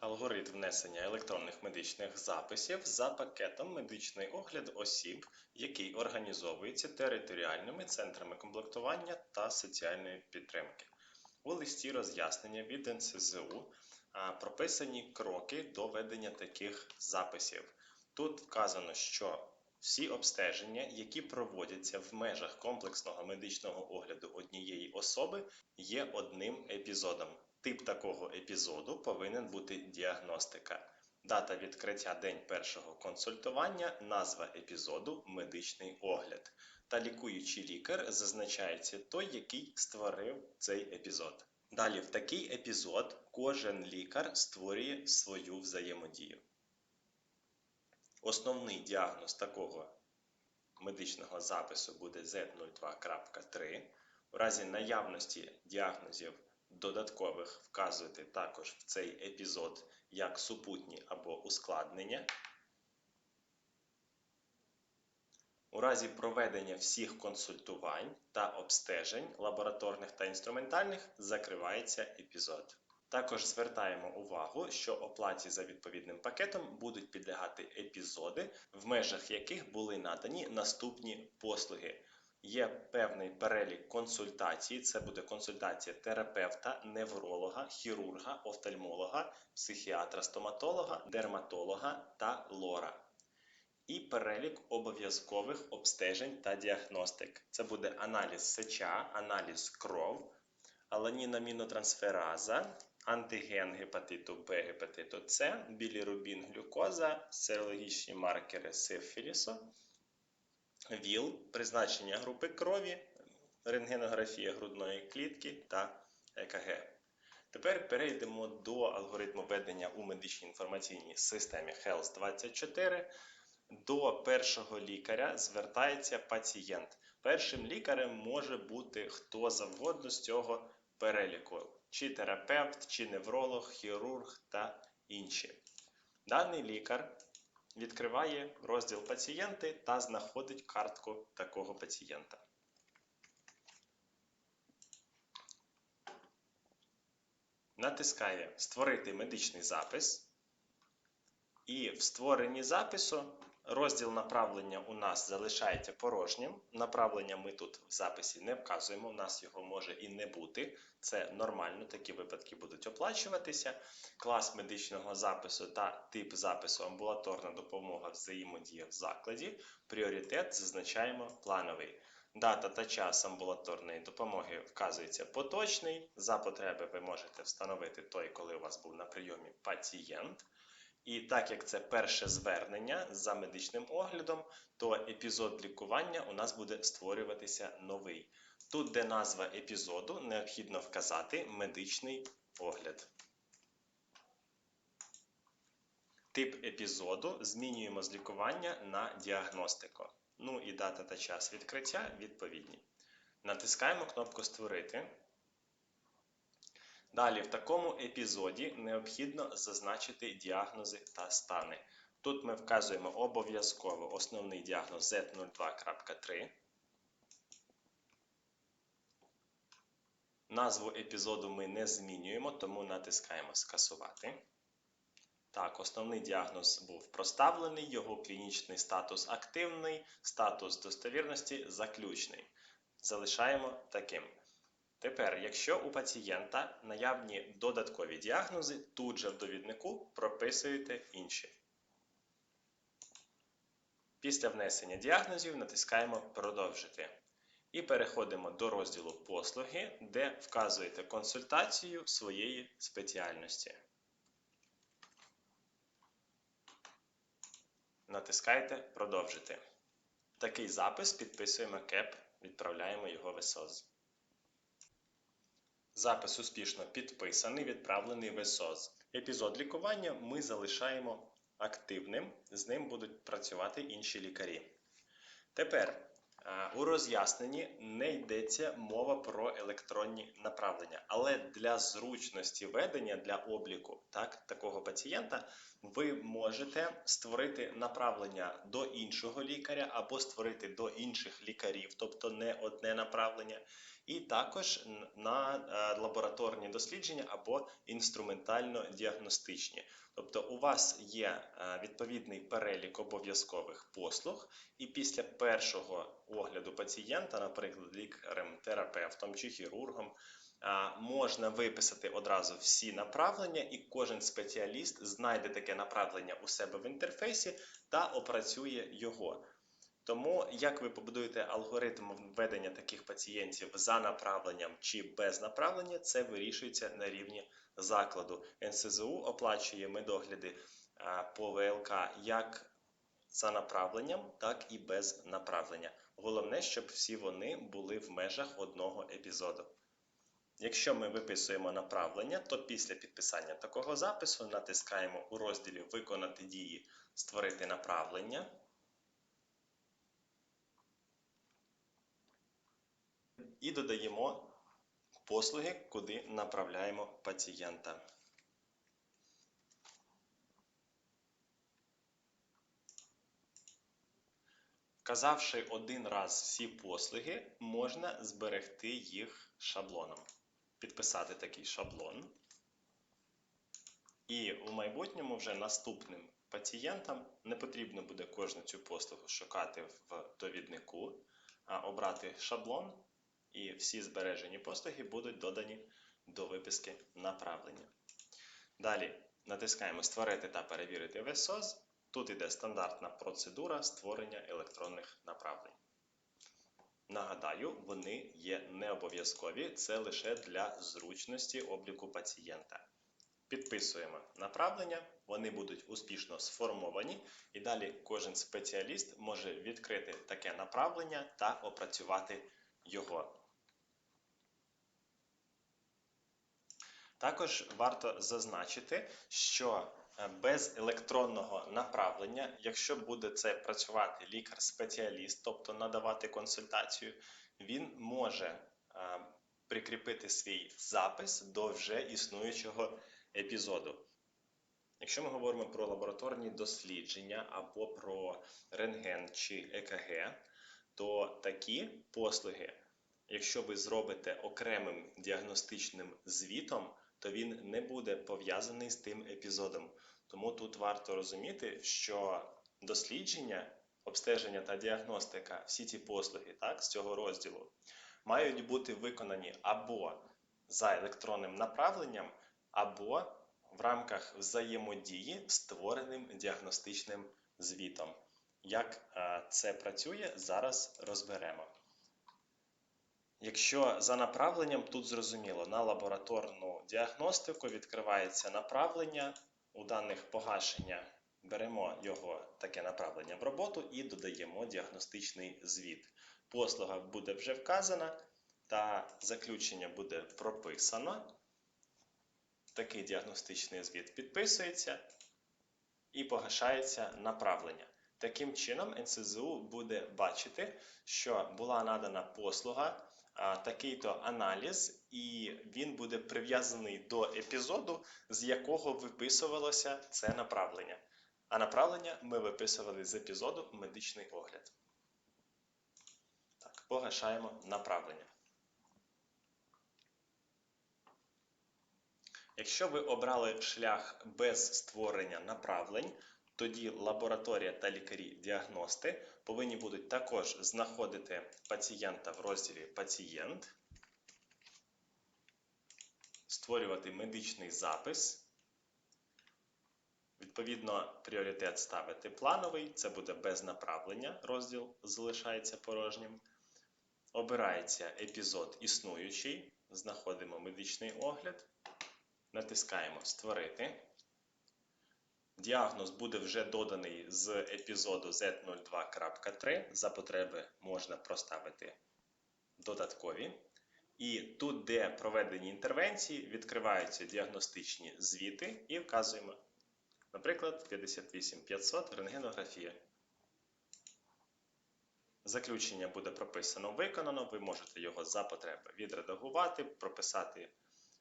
Алгоритм внесення електронних медичних записів за пакетом медичний огляд осіб, який організовується територіальними центрами комплектування та соціальної підтримки. У листі роз'яснення від НСЗУ прописані кроки до ведення таких записів. Тут вказано, що всі обстеження, які проводяться в межах комплексного медичного огляду однієї особи, є одним епізодом. Тип такого епізоду повинен бути діагностика. Дата відкриття день першого консультування, назва епізоду медичний огляд. Та лікуючий лікар зазначається той, який створив цей епізод. Далі, в такий епізод кожен лікар створює свою взаємодію. Основний діагноз такого медичного запису буде Z02.3. У разі наявності діагнозів додаткових вказуйте також в цей епізод як супутні або ускладнення. У разі проведення всіх консультувань та обстежень лабораторних та інструментальних закривається епізод. Також звертаємо увагу, що оплаті за відповідним пакетом будуть підлягати епізоди, в межах яких були надані наступні послуги. Є певний перелік консультацій. Це буде консультація терапевта, невролога, хірурга, офтальмолога, психіатра, стоматолога, дерматолога та лора. І перелік обов'язкових обстежень та діагностик. Це буде аналіз сеча, аналіз кров, аланінамінотрансфераза, антиген гепатиту Б, гепатиту С, білірубін глюкоза, серологічні маркери сифілісу, ВІЛ, призначення групи крові, рентгенографія грудної клітки та ЕКГ. Тепер перейдемо до алгоритму ведення у медичній інформаційній системі Health 24. До першого лікаря звертається пацієнт. Першим лікарем може бути хто завгодно з цього переліку, чи терапевт, чи невролог, хірург та інші. Даний лікар відкриває розділ пацієнти та знаходить картку такого пацієнта. Натискає Створити медичний запис. І в створенні запису розділ направлення у нас залишається порожнім. Направлення ми тут в записі не вказуємо, у нас його може і не бути. Це нормально, такі випадки будуть оплачуватися. Клас медичного запису та тип запису амбулаторна допомога взаємодія в закладі. Пріоритет зазначаємо плановий. Дата та час амбулаторної допомоги вказується поточний. За потреби ви можете встановити той, коли у вас був на прийомі пацієнт. І так як це перше звернення за медичним оглядом, то епізод лікування у нас буде створюватися новий. Тут, де назва епізоду, необхідно вказати медичний огляд. Тип епізоду змінюємо з лікування на діагностику. Ну і дата та час відкриття відповідні. Натискаємо кнопку Створити. Далі, в такому епізоді необхідно зазначити діагнози та стани. Тут ми вказуємо обов'язково основний діагноз Z02.3. Назву епізоду ми не змінюємо, тому натискаємо Скасувати. Так, основний діагноз був проставлений, його клінічний статус активний, статус достовірності заключний. Залишаємо таким. Тепер, якщо у пацієнта наявні додаткові діагнози, тут же в довіднику прописуєте інші. Після внесення діагнозів натискаємо Продовжити. І переходимо до розділу Послуги, де вказуєте консультацію своєї спеціальності. Натискайте Продовжити. Такий запис підписуємо КЕП, відправляємо його в СОЗ. Запис успішно підписаний, відправлений в СОЗ. Епізод лікування ми залишаємо активним, з ним будуть працювати інші лікарі. Тепер у роз'ясненні не йдеться мова про електронні направлення, але для зручності ведення для обліку так, такого пацієнта ви можете створити направлення до іншого лікаря або створити до інших лікарів, тобто не одне направлення, і також на е, лабораторні дослідження або інструментально-діагностичні. Тобто у вас є е, відповідний перелік обов'язкових послуг, і після першого огляду пацієнта, наприклад, лікарем, терапевтом чи хірургом, можна виписати одразу всі направлення, і кожен спеціаліст знайде таке направлення у себе в інтерфейсі та опрацює його. Тому як ви побудуєте алгоритм введення таких пацієнтів за направленням чи без направлення, це вирішується на рівні закладу. НСЗУ оплачує медогляди по ВЛК як за направленням, так і без направлення. Головне, щоб всі вони були в межах одного епізоду. Якщо ми виписуємо направлення, то після підписання такого запису натискаємо у розділі Виконати дії Створити направлення. І додаємо послуги, куди направляємо пацієнта. Вказавши один раз всі послуги, можна зберегти їх шаблоном. Підписати такий шаблон. І у майбутньому вже наступним пацієнтам не потрібно буде кожну цю послугу шукати в довіднику, а обрати шаблон, і всі збережені послуги будуть додані до виписки направлення. Далі натискаємо Створити та перевірити ВСОЗ. Тут іде стандартна процедура створення електронних направлень. Нагадаю, вони є не обов'язкові, це лише для зручності обліку пацієнта. Підписуємо направлення, вони будуть успішно сформовані, і далі кожен спеціаліст може відкрити таке направлення та опрацювати його. Також варто зазначити, що е, без електронного направлення, якщо буде це працювати лікар-спеціаліст, тобто надавати консультацію, він може е, прикріпити свій запис до вже існуючого епізоду. Якщо ми говоримо про лабораторні дослідження або про рентген чи ЕКГ, то такі послуги, якщо ви зробите окремим діагностичним звітом, то він не буде пов'язаний з тим епізодом. Тому тут варто розуміти, що дослідження, обстеження та діагностика, всі ці послуги так, з цього розділу, мають бути виконані або за електронним направленням, або в рамках взаємодії створеним діагностичним звітом. Як е, це працює, зараз розберемо. Якщо за направленням, тут зрозуміло, на лабораторну діагностику відкривається направлення, у даних погашення беремо його таке направлення в роботу і додаємо діагностичний звіт. Послуга буде вже вказана, та заключення буде прописано. Такий діагностичний звіт підписується і погашається направлення. Таким чином, НСЗУ буде бачити, що була надана послуга, такий-то аналіз, і він буде прив'язаний до епізоду, з якого виписувалося це направлення. А направлення ми виписували з епізоду медичний огляд. Так, погашаємо направлення. Якщо ви обрали шлях без створення направлень, тоді лабораторія та лікарі-діагности повинні будуть також знаходити пацієнта в розділі Пацієнт, створювати медичний запис. Відповідно, пріоритет ставити плановий, це буде без направлення, розділ залишається порожнім. Обирається епізод існуючий, знаходимо медичний огляд, натискаємо Створити. Діагноз буде вже доданий з епізоду Z02.3. За потреби можна проставити додаткові. І тут, де проведені інтервенції, відкриваються діагностичні звіти і вказуємо, наприклад, 58500 рентгенографія. Заключення буде прописано виконано, ви можете його за потреби відредагувати, прописати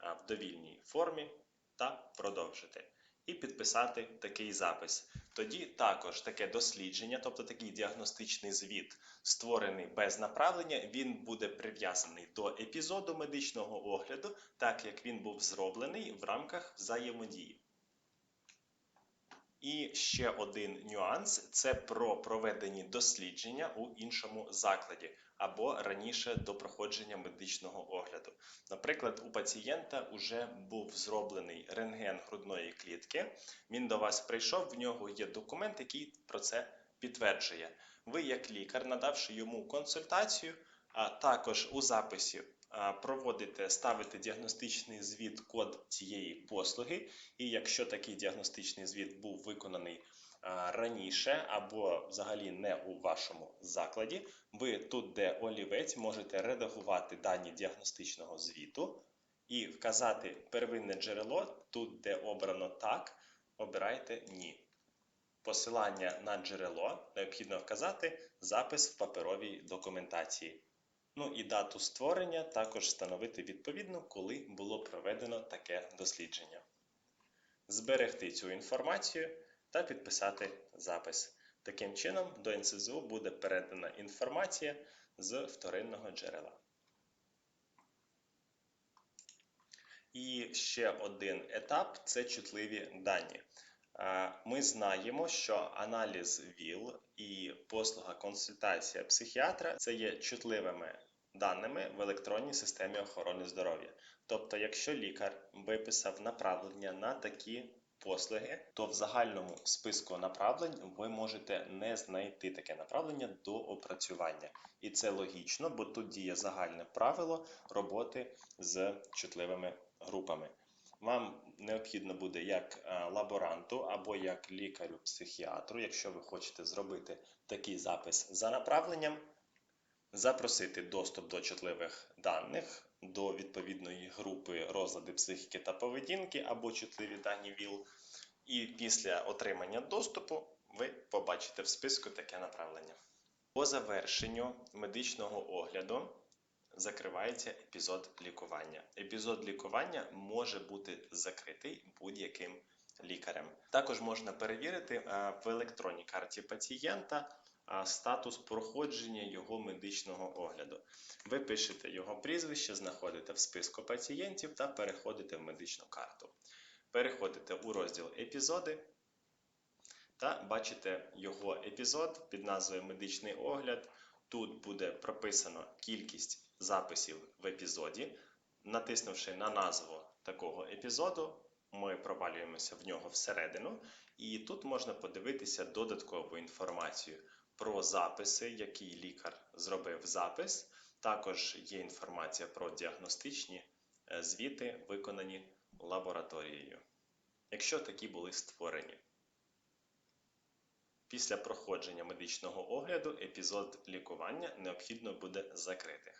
в довільній формі та продовжити. І підписати такий запис. Тоді також таке дослідження, тобто такий діагностичний звіт, створений без направлення, він буде прив'язаний до епізоду медичного огляду, так як він був зроблений в рамках взаємодії. І ще один нюанс це про проведені дослідження у іншому закладі або раніше до проходження медичного огляду. Наприклад, у пацієнта вже був зроблений рентген грудної клітки. Він до вас прийшов, в нього є документ, який про це підтверджує. Ви, як лікар, надавши йому консультацію, а також у записі проводите, ставите діагностичний звіт код цієї послуги, і якщо такий діагностичний звіт був виконаний раніше або взагалі не у вашому закладі, ви тут, де олівець, можете редагувати дані діагностичного звіту і вказати первинне джерело, тут, де обрано так, обирайте ні. Посилання на джерело необхідно вказати запис в паперовій документації. Ну і дату створення також встановити відповідно, коли було проведено таке дослідження. Зберегти цю інформацію та підписати запис. Таким чином, до НСЗУ буде передана інформація з вторинного джерела. І ще один етап це чутливі дані. Ми знаємо, що аналіз ВІЛ і послуга консультація психіатра це є чутливими даними в електронній системі охорони здоров'я. Тобто, якщо лікар виписав направлення на такі послуги, то в загальному списку направлень ви можете не знайти таке направлення до опрацювання. І це логічно, бо тут діє загальне правило роботи з чутливими групами. Вам необхідно буде як е, лаборанту або як лікарю-психіатру, якщо ви хочете зробити такий запис за направленням, запросити доступ до чутливих даних до відповідної групи розлади психіки та поведінки або чутливі дані ВІЛ. І після отримання доступу ви побачите в списку таке направлення. По завершенню медичного огляду закривається епізод лікування. Епізод лікування може бути закритий будь-яким лікарем. Також можна перевірити е, в електронній карті пацієнта статус проходження його медичного огляду. Ви пишете його прізвище, знаходите в списку пацієнтів та переходите в медичну карту. Переходите у розділ епізоди та бачите його епізод під назвою Медичний огляд. Тут буде прописано кількість записів в епізоді. Натиснувши на назву такого епізоду, ми провалюємося в нього всередину, і тут можна подивитися додаткову інформацію про записи, який лікар зробив запис. Також є інформація про діагностичні е, звіти, виконані лабораторією, якщо такі були створені. Після проходження медичного огляду епізод лікування необхідно буде закрити.